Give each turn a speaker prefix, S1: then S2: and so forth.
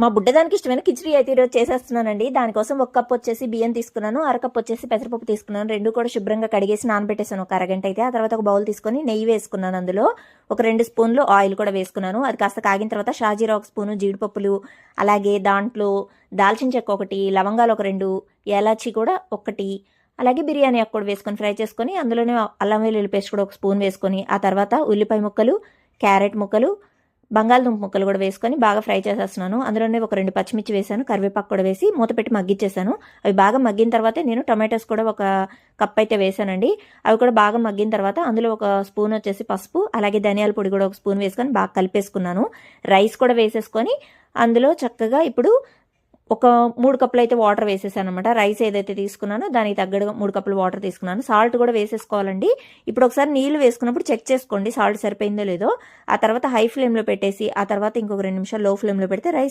S1: మా బుడ్డదానికి ఇష్టమైన కిచిడి అయితే ఈరోజు చేసేస్తున్నానండి. దానికోసం ఒక కప్ వచ్చేసి బియ్యం తీసుకున్నాను అరకప్ వచ్చేసి పెసరపప్పు తీసుకున్నాను. రెండు కూడా శుభ్రంగా కడిగేసి నానబెట్టేసాను ఒక అరగంట అయితే. ఆ తర్వాత ఒక బౌల్ తీసుకొని నెయ్యి వేసుకున్నాను అందులో. ఒక రెండు స్పూన్లు ఆయిల్ కూడా వేసుకున్నాను. అది కాస్త కాగిన తర్వాత షాజీరా ఒక స్పూను జీడిపప్పులు అలాగే దాంట్లో దాల్చిన చెక్క ఒకటి లవంగాలు ఒక రెండు ఏలాచి కూడా ఒకటి అలాగే బిర్యానీ ఆకు కూడా వేసుకొని ఫ్రై చేసుకొని అందులోనే అల్లం వెల్లుల్లి పేస్ట్ కూడా ఒక స్పూన్ వేసుకొని ఆ తర్వాత ఉల్లిపాయ ముక్కలు క్యారెట్ ముక్కలు బంగాళదుంప ముక్కలు కూడా వేసుకొని బాగా ఫ్రై చేసేస్తున్నాను. అందులోనే ఒక రెండు పచ్చిమిర్చి వేసాను కరివేపాకు కూడా వేసి మూత పెట్టి మగ్గించేసాను. అవి బాగా మగ్గిన తర్వాతే నేను టొమాటోస్ కూడా ఒక కప్ అయితే వేసానండి. అవి కూడా బాగా మగ్గిన తర్వాత అందులో ఒక స్పూన్ వచ్చేసి పసుపు అలాగే ధనియాల పొడి కూడా ఒక స్పూన్ వేసుకొని బాగా కలిపేసుకున్నాను. రైస్ కూడా వేసేసుకొని అందులో చక్కగా ఇప్పుడు ఒక మూడు కప్పులు అయితే వాటర్ వేసేసాను అనమాట రైస్ ఏదైతే తీసుకున్నానో దానికి తగ్గట్టుగా మూడు కప్పులు వాటర్ తీసుకున్నాను. సాల్ట్ కూడా వేసేసుకోవాలండి. ఇప్పుడు ఒకసారి నీళ్ళు వేసుకున్నప్పుడు చెక్ చేసుకోండి సాల్ట్ సరిపోయిందో లేదో. ఆ తర్వాత హై ఫ్లేమ్లో పెట్టేసి ఆ తర్వాత ఇంకొక రెండు నిమిషాలు లో ఫ్లేమ్లో పెడితే రైస్